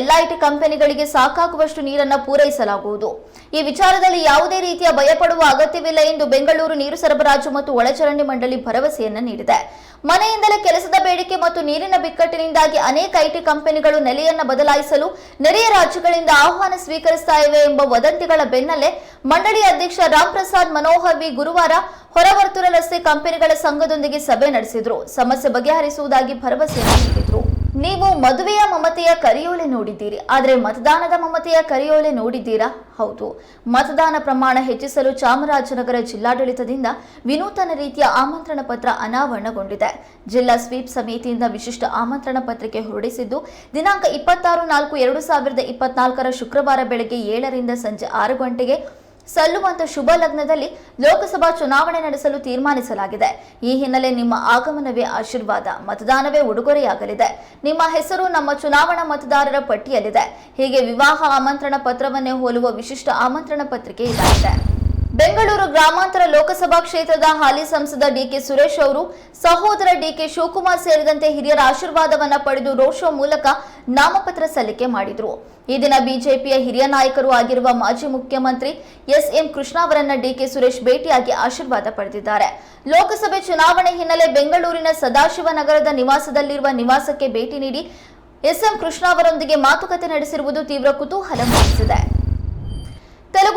ಎಲ್ಐಟಿ ಕಂಪನಿಗಳಿಗೆ ಸಾಕಾಗುವಷ್ಟು ನೀರನ್ನು ಪೂರೈಸಲಾಗುವುದು. ಈ ವಿಚಾರದಲ್ಲಿ ಯಾವುದೇ ರೀತಿಯ ಭಯಪಡುವ ಅಗತ್ಯವಿಲ್ಲ ಎಂದು ಬೆಂಗಳೂರು ನೀರು ಸರಬರಾಜು ಮತ್ತು ಒಳಚರಂಡಿ ಮಂಡಳಿ ಭರವಸೆಯನ್ನು ನೀಡಿದೆ. ಮನೆಯಿಂದಲೇ ಕೆಲಸದ ಬೇಡಿಕೆ ಮತ್ತು ನೀರಿನ ಬಿಕ್ಕಟ್ಟಿನಿಂದಾಗಿ ಅನೇಕ ಐಟಿ ಕಂಪನಿಗಳು ನೆಲೆಯನ್ನು ಬದಲಾಯಿಸಲು ನೆರೆಯ ರಾಜ್ಯಗಳಿಂದ ಆಹ್ವಾನ ಸ್ವೀಕರಿಸ್ತಾ ಇವೆ ಎಂಬ ವದಂತಿಗಳ ಬೆನ್ನಲ್ಲೇ ಮಂಡಳಿ ಅಧ್ಯಕ್ಷ ರಾಮ್ ಪ್ರಸಾದ್ ಗುರುವಾರ ಹೊರವರ್ತುಲ ರಸ್ತೆ ಕಂಪನಿಗಳ ಸಂಘದೊಂದಿಗೆ ಸಭೆ ನಡೆಸಿದರು. ಸಮಸ್ಯೆ ಬಗೆಹರಿಸುವುದಾಗಿ ಭರವಸೆ ನೀಡಿದ್ರು. ನೀವು ಮದುವೆಯ ಮಮತೆಯ ಕರಿಯೋಲೆ ನೋಡಿದ್ದೀರಿ, ಆದರೆ ಮತದಾನದ ಮಮತೆಯ ಕರಿಯೋಲೆ ನೋಡಿದ್ದೀರಾ? ಹೌದು. ಮತದಾನ ಪ್ರಮಾಣ ಹೆಚ್ಚಿಸಲು ಚಾಮರಾಜನಗರ ಜಿಲ್ಲಾಡಳಿತದಿಂದ ವಿನೂತನ ರೀತಿಯ ಆಮಂತ್ರಣ ಪತ್ರ ಅನಾವರಣಗೊಂಡಿದೆ. ಜಿಲ್ಲಾ ಸ್ವೀಪ್ ಸಮಿತಿಯಿಂದ ವಿಶಿಷ್ಟ ಆಮಂತ್ರಣ ಪತ್ರಿಕೆ ಹೊರಡಿಸಿದ್ದು, ದಿನಾಂಕ ಇಪ್ಪತ್ತಾರು ನಾಲ್ಕು ಎರಡು ಸಾವಿರದ ಇಪ್ಪತ್ನಾಲ್ಕರ ಶುಕ್ರವಾರ ಬೆಳಗ್ಗೆ ಏಳರಿಂದ ಸಂಜೆ ಆರು ಗಂಟೆಗೆ ಸಲ್ಲುವಂತ ಶುಭ ಲಗ್ನದಲ್ಲಿ ಲೋಕಸಭಾ ಚುನಾವಣೆ ನಡೆಸಲು ತೀರ್ಮಾನಿಸಲಾಗಿದೆ. ಈ ಹಿನ್ನೆಲೆ ನಿಮ್ಮ ಆಗಮನವೇ ಆಶೀರ್ವಾದ, ಮತದಾನವೇ ಉಡುಗೊರೆಯಾಗಲಿದೆ. ನಿಮ್ಮ ಹೆಸರು ನಮ್ಮ ಚುನಾವಣಾ ಮತದಾರರ ಪಟ್ಟಿಯಲ್ಲಿದೆ. ಹೀಗೆ ವಿವಾಹ ಆಮಂತ್ರಣ ಪತ್ರವನ್ನೇ ಹೋಲುವ ವಿಶಿಷ್ಟ ಆಮಂತ್ರಣ ಪತ್ರಿಕೆ ಇದಾಗಿದೆ. ಬೆಂಗಳೂರು ಗ್ರಾಮಾಂತರ ಲೋಕಸಭಾ ಕ್ಷೇತ್ರದ ಹಾಲಿ ಸಂಸದ ಡಿಕೆ ಸುರೇಶ್ ಅವರು, ಸಹೋದರ ಡಿಕೆ ಶಿವಕುಮಾರ್ ಸೇರಿದಂತೆ ಹಿರಿಯರ ಆಶೀರ್ವಾದವನ್ನು ಪಡೆದು ರೋಡ್ ಶೋ ಮೂಲಕ ನಾಮಪತ್ರ ಸಲ್ಲಿಕೆ ಮಾಡಿದರು. ಈ ದಿನ ಬಿಜೆಪಿಯ ಹಿರಿಯ ನಾಯಕರು ಆಗಿರುವ ಮಾಜಿ ಮುಖ್ಯಮಂತ್ರಿ ಎಸ್ ಎಂ ಕೃಷ್ಣ ಅವರನ್ನ ಡಿಕೆ ಸುರೇಶ್ ಭೇಟಿಯಾಗಿ ಆಶೀರ್ವಾದ ಪಡೆದಿದ್ದಾರೆ. ಲೋಕಸಭೆ ಚುನಾವಣೆ ಹಿನ್ನೆಲೆ ಬೆಂಗಳೂರಿನ ಸದಾಶಿವನಗರದ ನಿವಾಸದಲ್ಲಿರುವ ನಿವಾಸಕ್ಕೆ ಭೇಟಿ ನೀಡಿ ಎಸ್ ಎಂ ಕೃಷ್ಣ ಅವರೊಂದಿಗೆ ಮಾತುಕತೆ ನಡೆಸಿರುವುದು ತೀವ್ರ ಕುತೂಹಲ ಮೂಡಿಸಿದೆ.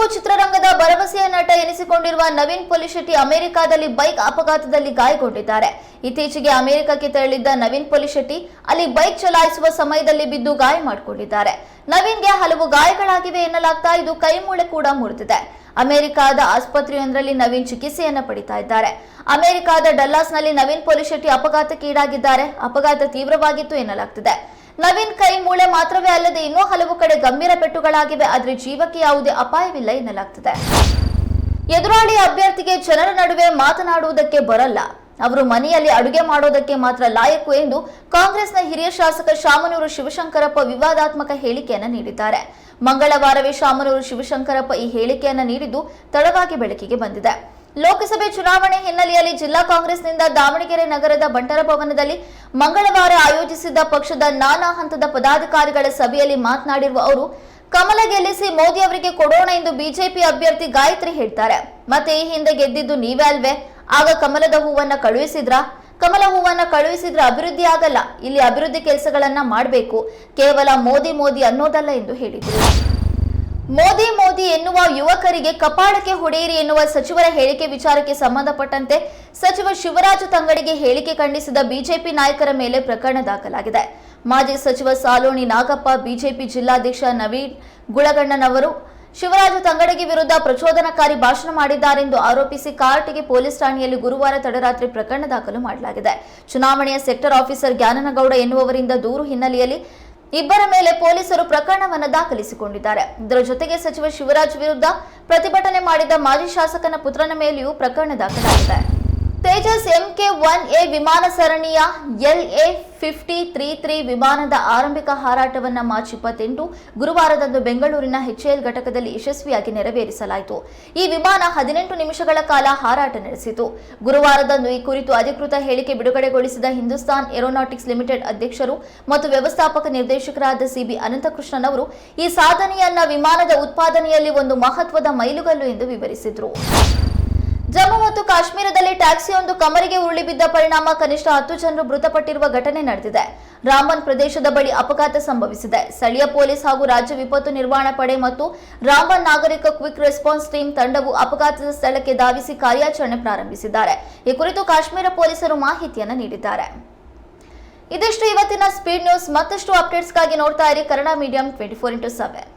ತೆಲುಗು ಚಿತ್ರರಂಗದ ಭರವಸೆಯ ನಟ ಎನಿಸಿಕೊಂಡಿರುವ ನವೀನ್ ಪೊಲಿಶೆಟ್ಟಿ ಅಮೆರಿಕಾದಲ್ಲಿ ಬೈಕ್ ಅಪಘಾತದಲ್ಲಿ ಗಾಯಗೊಂಡಿದ್ದಾರೆ. ಇತ್ತೀಚೆಗೆ ಅಮೆರಿಕಕ್ಕೆ ತೆರಳಿದ್ದ ನವೀನ್ ಪೊಲಿಶೆಟ್ಟಿ ಅಲ್ಲಿ ಬೈಕ್ ಚಲಾಯಿಸುವ ಸಮಯದಲ್ಲಿ ಬಿದ್ದು ಗಾಯ ಮಾಡಿಕೊಂಡಿದ್ದಾರೆ. ನವೀನ್ಗೆ ಹಲವು ಗಾಯಗಳಾಗಿವೆ ಎನ್ನಲಾಗ್ತಾ ಇದು ಕೈಮೂಳೆ ಕೂಡ ಮುರಿದಿದೆ. ಅಮೆರಿಕಾದ ಆಸ್ಪತ್ರೆಯೊಂದರಲ್ಲಿ ನವೀನ್ ಚಿಕಿತ್ಸೆಯನ್ನ ಪಡಿತಾ ಇದ್ದಾರೆ. ಅಮೆರಿಕಾದ ಡಲ್ಲಾಸ್ನಲ್ಲಿ ನವೀನ್ ಪೊಲಿಶೆಟ್ಟಿ ಅಪಘಾತಕ್ಕೀಡಾಗಿದ್ದಾರೆ. ಅಪಘಾತ ತೀವ್ರವಾಗಿತ್ತು ಎನ್ನಲಾಗ್ತಿದೆ. ನವೀನ್ ಕೈ ಮೂಳೆ ಮಾತ್ರವೇ ಅಲ್ಲದೆ ಇನ್ನೂ ಹಲವು ಕಡೆ ಗಂಭೀರ ಪೆಟ್ಟುಗಳಾಗಿವೆ. ಆದರೆ ಜೀವಕ್ಕೆ ಯಾವುದೇ ಅಪಾಯವಿಲ್ಲ ಎನ್ನಲಾಗ್ತದೆ. ಎದುರಾಳಿ ಅಭ್ಯರ್ಥಿಗೆ ಜನರ ನಡುವೆ ಮಾತನಾಡುವುದಕ್ಕೆ ಬರಲ್ಲ. ಅವರು ಮನೆಯಲ್ಲಿ ಅಡುಗೆ ಮಾಡೋದಕ್ಕೆ ಮಾತ್ರ ಲಾಯಕು ಎಂದು ಕಾಂಗ್ರೆಸ್ನ ಹಿರಿಯ ಶಾಸಕ ಶಾಮನೂರು ಶಿವಶಂಕರಪ್ಪ ವಿವಾದಾತ್ಮಕ ಹೇಳಿಕೆಯನ್ನು ನೀಡಿದ್ದಾರೆ. ಮಂಗಳವಾರವೇ ಶಾಮನೂರು ಶಿವಶಂಕರಪ್ಪ ಈ ಹೇಳಿಕೆಯನ್ನು ನೀಡಿದ್ದು ತಡವಾಗಿ ಬೆಳಕಿಗೆ ಬಂದಿದೆ. ಲೋಕಸಭೆ ಚುನಾವಣೆ ಹಿನ್ನೆಲೆಯಲ್ಲಿ ಜಿಲ್ಲಾ ಕಾಂಗ್ರೆಸ್ನಿಂದ ದಾವಣಗೆರೆ ನಗರದ ಬಂಟರ ಭವನದಲ್ಲಿ ಮಂಗಳವಾರ ಆಯೋಜಿಸಿದ್ದ ಪಕ್ಷದ ನಾನಾ ಹಂತದ ಪದಾಧಿಕಾರಿಗಳ ಸಭೆಯಲ್ಲಿ ಮಾತನಾಡಿರುವ ಅವರು, ಕಮಲ ಗೆಲ್ಲಿಸಿ ಮೋದಿ ಅವರಿಗೆ ಕೊಡೋಣ ಎಂದು ಬಿಜೆಪಿ ಅಭ್ಯರ್ಥಿ ಗಾಯತ್ರಿ ಹೇಳ್ತಾರೆ. ಮತ್ತೆ ಈ ಹಿಂದೆ ಗೆದ್ದಿದ್ದು ನೀವೇ ಅಲ್ವೇ? ಆಗ ಕಮಲದ ಹೂವನ್ನ ಕಳುಹಿಸಿದ್ರ? ಕಮಲ ಹೂವನ್ನ ಕಳುಹಿಸಿದ್ರ ಅಭಿವೃದ್ಧಿ ಆಗಲ್ಲ. ಇಲ್ಲಿ ಅಭಿವೃದ್ಧಿ ಕೆಲಸಗಳನ್ನ ಮಾಡಬೇಕು. ಕೇವಲ ಮೋದಿ ಮೋದಿ ಅನ್ನೋದಲ್ಲ ಎಂದು ಹೇಳಿದರು. ಮೋದಿ ಮೋದಿ ಎನ್ನುವ ಯುವಕರಿಗೆ ಕಪಾಳಕ್ಕೆ ಹೊಡೆಯಿರಿ ಎನ್ನುವ ಸಚಿವರ ಹೇಳಿಕೆ ವಿಚಾರಕ್ಕೆ ಸಂಬಂಧಪಟ್ಟಂತೆ ಸಚಿವ ಶಿವರಾಜ ತಂಗಡಿಗೆ ಹೇಳಿಕೆ ಖಂಡಿಸಿದ ಬಿಜೆಪಿ ನಾಯಕರ ಮೇಲೆ ಪ್ರಕರಣ ದಾಖಲಾಗಿದೆ. ಮಾಜಿ ಸಚಿವ ಸಾಲೋಣಿ ನಾಗಪ್ಪ, ಬಿಜೆಪಿ ಜಿಲ್ಲಾಧ್ಯಕ್ಷ ನವೀನ್ ಗುಳಗಣ್ಣನವರು ಶಿವರಾಜ ತಂಗಡಗಿ ವಿರುದ್ಧ ಪ್ರಚೋದನಕಾರಿ ಭಾಷಣ ಮಾಡಿದ್ದಾರೆಂದು ಆರೋಪಿಸಿ ಕಾರ್ಟಿಗೆ ಪೊಲೀಸ್ ಠಾಣೆಯಲ್ಲಿ ಗುರುವಾರ ತಡರಾತ್ರಿ ಪ್ರಕರಣ ದಾಖಲು ಮಾಡಲಾಗಿದೆ. ಚುನಾವಣೆಯ ಸೆಕ್ಟರ್ ಆಫೀಸರ್ ಜ್ಞಾನನಗೌಡ ಎನ್ನುವವರಿಂದ ದೂರು ಹಿನ್ನೆಲೆಯಲ್ಲಿ ಇಬ್ಬರ ಮೇಲೆ ಪೊಲೀಸರು ಪ್ರಕರಣವನ್ನು ದಾಖಲಿಸಿಕೊಂಡಿದ್ದಾರೆ. ಇದರ ಜೊತೆಗೆ ಸಚಿವ ಶಿವರಾಜ್ ವಿರುದ್ಧ ಪ್ರತಿಭಟನೆ ಮಾಡಿದ ಮಾಜಿ ಶಾಸಕನ ಪುತ್ರನ ಮೇಲೆಯೂ ಪ್ರಕರಣ ದಾಖಲಾಗಿದೆ. ತೇಜಸ್ ಎಂಕೆ ಒನ್ ಎ ವಿಮಾನ ಸರಣಿಯ L A fifty three three ವಿಮಾನದ ಆರಂಭಿಕ ಹಾರಾಟವನ್ನು ಮಾರ್ಚ್ ಇಪ್ಪತ್ತೆಂಟು ಗುರುವಾರದಂದು ಬೆಂಗಳೂರಿನ ಎಚ್ಎಎಲ್ ಘಟಕದಲ್ಲಿ ಯಶಸ್ವಿಯಾಗಿ ನೆರವೇರಿಸಲಾಯಿತು. ಈ ವಿಮಾನ ಹದಿನೆಂಟು ನಿಮಿಷಗಳ ಕಾಲ ಹಾರಾಟ ನಡೆಸಿತು. ಗುರುವಾರದಂದು ಈ ಕುರಿತು ಅಧಿಕೃತ ಹೇಳಿಕೆ ಬಿಡುಗಡೆಗೊಳಿಸಿದ ಹಿಂದೂಸ್ತಾನ್ ಏರೋನಾಟಿಕ್ಸ್ ಲಿಮಿಟೆಡ್ ಅಧ್ಯಕ್ಷರು ಮತ್ತು ವ್ಯವಸ್ಥಾಪಕ ನಿರ್ದೇಶಕರಾದ ಸಿಬಿ ಅನಂತಕೃಷ್ಣನ್ ಅವರು ಈ ಸಾಧನೆಯನ್ನ ವಿಮಾನದ ಉತ್ಪಾದನೆಯಲ್ಲಿ ಒಂದು ಮಹತ್ವದ ಮೈಲುಗಲ್ಲು ಎಂದು ವಿವರಿಸಿದರು. ಜಮ್ಮು ಮತ್ತು ಕಾಶ್ಮೀರದಲ್ಲಿ ಟ್ಯಾಕ್ಸಿಯೊಂದು ಕಮರಿಗೆ ಉರುಳಿ ಬಿದ್ದ ಪರಿಣಾಮ ಕನಿಷ್ಠ ಹತ್ತು ಜನರು ಮೃತಪಟ್ಟಿರುವ ಘಟನೆ ನಡೆದಿದೆ. ರಾಮನ್ ಪ್ರದೇಶದ ಬಳಿ ಅಪಘಾತ ಸಂಭವಿಸಿದೆ. ಸ್ಥಳೀಯ ಪೊಲೀಸ್ ಹಾಗೂ ರಾಜ್ಯ ವಿಪತ್ತು ನಿರ್ವಹಣಾ ಪಡೆ ಮತ್ತು ರಾಮನ್ ನಾಗರಿಕ ಕ್ವಿಕ್ ರೆಸ್ಪಾನ್ಸ್ ಟೀಮ್ ತಂಡವು ಅಪಘಾತದ ಸ್ಥಳಕ್ಕೆ ಧಾವಿಸಿ ಕಾರ್ಯಾಚರಣೆ ಪ್ರಾರಂಭಿಸಿದ್ದಾರೆ. ಈ ಕುರಿತು ಕಾಶ್ಮೀರ ಪೊಲೀಸರು ಮಾಹಿತಿಯನ್ನು ನೀಡಿದ್ದಾರೆ. ಇದಿಷ್ಟು ಇವತ್ತಿನ ಸ್ಪೀಡ್ ನ್ಯೂಸ್ ಮತ್ತಷ್ಟು ಅಪ್ಡೇಟ್ಸ್ಗಾಗಿ ನೋಡ್ತಾ ಇರಿ Kannada medium twenty four into seven